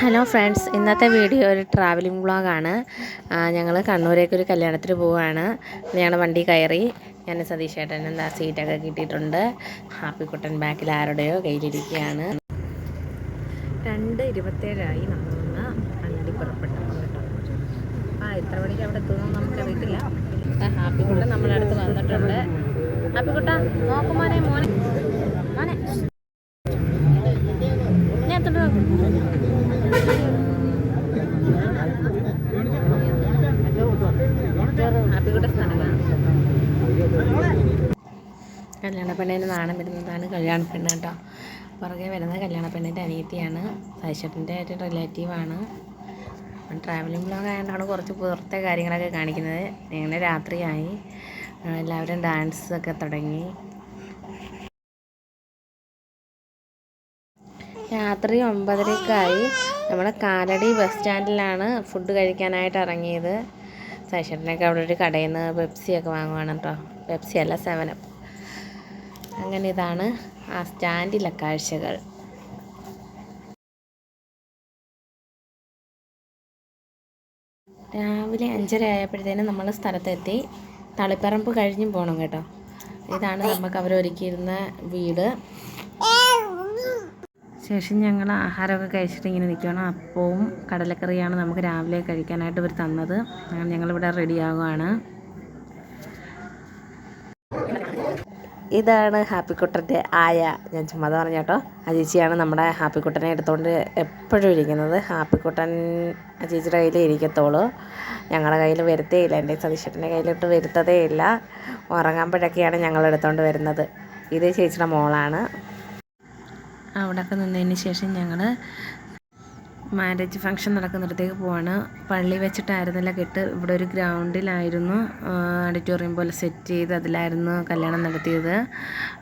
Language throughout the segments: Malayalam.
ഹലോ ഫ്രണ്ട്സ് ഇന്നത്തെ വീഡിയോ ഒരു ട്രാവലിംഗ് വ്ളോഗാണ് ഞങ്ങൾ കണ്ണൂരേക്ക് ഒരു കല്യാണത്തിന് പോവുകയാണ് ഞങ്ങൾ വണ്ടി കയറി. ഞാൻ സതീഷ് ഏട്ടൻ എന്താ സീറ്റൊക്കെ കിട്ടിയിട്ടുണ്ട്. ഹാപ്പിക്കുട്ടൻ ബാക്കിൽ ആരുടെയോ കയ്യിലിരിക്കുകയാണ്. രണ്ട് ഇരുപത്തേഴായി നമ്മളൊന്ന് അങ്ങനെ പുറപ്പെട്ടു. കേട്ടോ ആ എത്ര മണിക്ക് അവിടെ എത്തുമെന്ന് നമുക്കറിയത്തില്ല ഹാപ്പി ഹാപ്പിക്കുട്ടൻ നമ്മുടെ അടുത്ത് വന്നിട്ടുണ്ട്. ഹാപ്പിക്കുട്ട നോക്കുമോനെ മോനെ. മോനെ. ഞാൻ സ്ഥലമാണ് കല്യാണ പെണ്ണിന് നാണം വരുന്നതാണ് കല്യാണ പെണ്ണ് കേട്ടോ. പുറകെ വരുന്നത് കല്യാണ പെണ്ണിന്റെ അനിയത്തിയാണ് സൈഷട്ടിന്റെ ആയിട്ട് റിലേറ്റീവാണ് ട്രാവലിംഗ് ബ്ലോഗ് ആയതുകൊണ്ടാണ് കുറച്ച് പുറത്തെ കാര്യങ്ങളൊക്കെ കാണിക്കുന്നത്. ഇങ്ങനെ രാത്രിയായി. എല്ലാവരും ഡാൻസ് ഒക്കെ തുടങ്ങി. രാത്രി ഒമ്പതരക്കായി. നമ്മൾ കാലടി ബസ് സ്റ്റാൻഡിലാണ് ഫുഡ് കഴിക്കാനായിട്ട് ഇറങ്ങിയത്. സൈഷട്ടിനൊക്കെ അവിടെ ഒരു കടയിൽ നിന്ന് പെപ്സിയൊക്കെ വാങ്ങുവാണ് കേട്ടോ പെപ്സി അല്ല സെവനപ്പ് അങ്ങനെ ഇതാണ് ആ സ്റ്റാൻഡിലെ കാഴ്ചകൾ. രാവിലെ അഞ്ചര ആയപ്പോഴത്തേനും നമ്മൾ സ്ഥലത്തെത്തി. തളിപ്പറമ്പ് കഴിഞ്ഞും പോകണം കേട്ടോ. ഇതാണ് നമുക്ക് അവരൊരുക്കിയിരുന്ന വീട്. ശേഷം ഞങ്ങൾ ആഹാരമൊക്കെ കഴിച്ചിട്ട് ഇങ്ങനെ നിൽക്കുകയാണ് അപ്പവും കടലക്കറിയാണ് നമുക്ക് രാവിലെ കഴിക്കാനായിട്ട് ഇവർ തന്നത്. അങ്ങനെ ഞങ്ങളിവിടെ റെഡിയാവുകയാണ്. ഇതാണ് ഹാപ്പിക്കുട്ടന്റെ ആയ. ഞാൻ ചുമ്മാ പറഞ്ഞ കേട്ടോ. അജീച്ചിയാണ് നമ്മുടെ ഹാപ്പിക്കുട്ടനെ എടുത്തുകൊണ്ട് എപ്പോഴും ഇരിക്കുന്നത്. ഹാപ്പിക്കുട്ടൻ കുട്ടൻ അജീച്ചിയുടെ കയ്യിൽ ഇരിക്കത്തുള്ളൂ ഞങ്ങളുടെ കയ്യിൽ വരുത്തേയില്ല എന്റെ സതീശ്വരന്റെ കയ്യിലിട്ട് വരുത്തതേ ഇല്ല. ഉറങ്ങാൻ ഞങ്ങൾ എടുത്തുകൊണ്ട് വരുന്നത്. ഇത് ചേച്ചിയുടെ മോളാണ്. അവിടെയൊക്കെ നിന്നതിന് ശേഷം ഞങ്ങൾ മാരേജ് ഫംഗ്ഷൻ നടക്കുന്നിടത്തേക്ക് പോവാണ്. പള്ളി വെച്ചിട്ടായിരുന്നില്ല കെട്ട്. ഇവിടെ ഒരു ഗ്രൗണ്ടിലായിരുന്നു. ഓഡിറ്റോറിയം പോലെ സെറ്റ് ചെയ്ത് അതിലായിരുന്നു കല്യാണം നടത്തിയത്.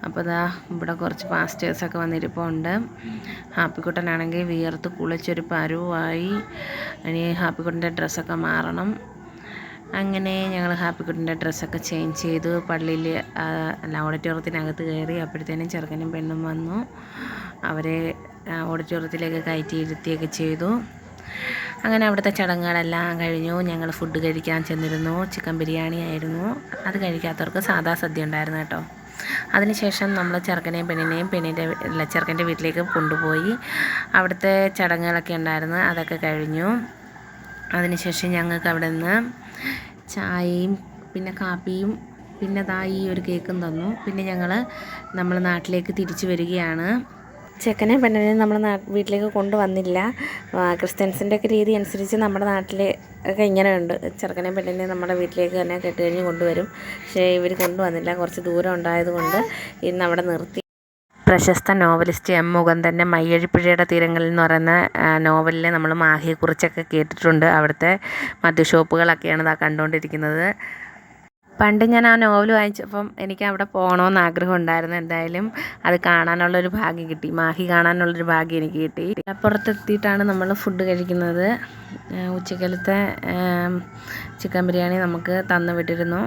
അപ്പോൾ ദാ ഇവിടെ കുറച്ച് പാസ്റ്റേഴ്സൊക്കെ വന്നിരിപ്പുണ്ട്. ഹാപ്പിക്കുട്ടനാണെങ്കിൽ വിയർത്ത് കുളിച്ചൊരു പരുവായി. ഇനി ഹാപ്പിക്കുട്ടന്റെ ഡ്രസ്സൊക്കെ മാറണം. അങ്ങനെ ഞങ്ങൾ ഹാപ്പി കുട്ടിന്റെ ഡ്രസ്സൊക്കെ ചേഞ്ച് ചെയ്തു. പള്ളിയിൽ അല്ല ഓഡിറ്റോറിയത്തിനകത്ത് കയറി അപ്പോഴത്തേനും ചെറുക്കനും പെണ്ണും വന്നു. അവരെ ഓഡിറ്റോറിയത്തിലേക്ക് കയറ്റി ഇരുത്തിയൊക്കെ ചെയ്തു. അങ്ങനെ അവിടുത്തെ ചടങ്ങുകളെല്ലാം കഴിഞ്ഞു. ഞങ്ങൾ ഫുഡ് കഴിക്കാൻ ചെന്നിരുന്നു. ചിക്കൻ ബിരിയാണി ആയിരുന്നു. അത് കഴിക്കാത്തവർക്ക് സാദാ സദ്യ ഉണ്ടായിരുന്നു കേട്ടോ. അതിനുശേഷം നമ്മൾ ചെറുക്കനെയും പെണ്ണിനെയും പെണ്ണിന്റെ ചെറുക്കന്റെ വീട്ടിലേക്ക് കൊണ്ടുപോയി. അവിടുത്തെ ചടങ്ങുകളൊക്കെ ഉണ്ടായിരുന്നു. അതൊക്കെ കഴിഞ്ഞു. അതിനുശേഷം ഞങ്ങൾക്ക് അവിടെ നിന്ന് ചായയും പിന്നെ കാപ്പിയും പിന്നെ ദാ ഈ ഒരു കേക്കും തന്നു. പിന്നെ ഞങ്ങൾ നമ്മൾ നാട്ടിലേക്ക് തിരിച്ചു വരികയാണ്. ചെക്കനെ പെണ്ണിനെ നമ്മൾ വീട്ടിലേക്ക് കൊണ്ടുവന്നില്ല. ക്രിസ്ത്യൻസിന്റെ ഒക്കെ രീതി അനുസരിച്ച് നമ്മുടെ നാട്ടിൽ ഒക്കെ ഇങ്ങനെ ഉണ്ട് ചെറുക്കനെ പെണ്ണിനെ നമ്മുടെ വീട്ടിലേക്ക് തന്നെ കെട്ടുകഴിഞ്ഞ് കൊണ്ടുവരും. പക്ഷേ ഇവർ കൊണ്ടുവന്നില്ല. കുറച്ച് ദൂരം ഉണ്ടായതുകൊണ്ട് ഇന്ന് അവിടെ നിർത്തി. പ്രശസ്ത നോവലിസ്റ്റ് എം മുകുന്ദന്റെ മയ്യഴിപ്പുഴയുടെ തീരങ്ങളിൽ എന്ന് പറയുന്ന നോവലിൽ നമ്മൾ മാഹിയെക്കുറിച്ചൊക്കെ കേട്ടിട്ടുണ്ട്. അവിടുത്തെ മദ്യഷോപ്പുകളൊക്കെയാണ് ഇതാ കണ്ടുകൊണ്ടിരിക്കുന്നത്. പണ്ട് ഞാൻ ആ നോവൽ വായിച്ചപ്പം എനിക്ക് അവിടെ പോകണമെന്ന് ആഗ്രഹം ഉണ്ടായിരുന്നു. എന്തായാലും അത് കാണാനുള്ളൊരു ഭാഗ്യം കിട്ടി. മാഹി കാണാനുള്ളൊരു ഭാഗ്യം എനിക്ക് കിട്ടി. അപ്പുറത്തെത്തിയിട്ടാണ് നമ്മൾ ഫുഡ് കഴിക്കുന്നത്. ഉച്ചക്കലത്തെ ചിക്കൻ ബിരിയാണി നമുക്ക് തന്നു വിട്ടിരുന്നു.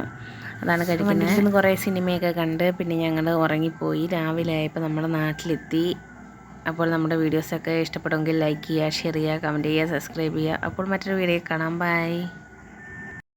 അതാണ് കഴിക്കുന്നത് കുറേ സിനിമയൊക്കെ കണ്ട് പിന്നെ ഞങ്ങൾ ഉറങ്ങിപ്പോയി രാവിലെ ആയപ്പോൾ നമ്മുടെ നാട്ടിലെത്തി. അപ്പോൾ നമ്മുടെ വീഡിയോസൊക്കെ ഇഷ്ടപ്പെടുമെങ്കിൽ ലൈക്ക് ചെയ്യുക ഷെയർ ചെയ്യുക കമന്റ് ചെയ്യുക സബ്സ്ക്രൈബ് ചെയ്യുക അപ്പോൾ മറ്റൊരു വീഡിയോ കാണാം. ബൈ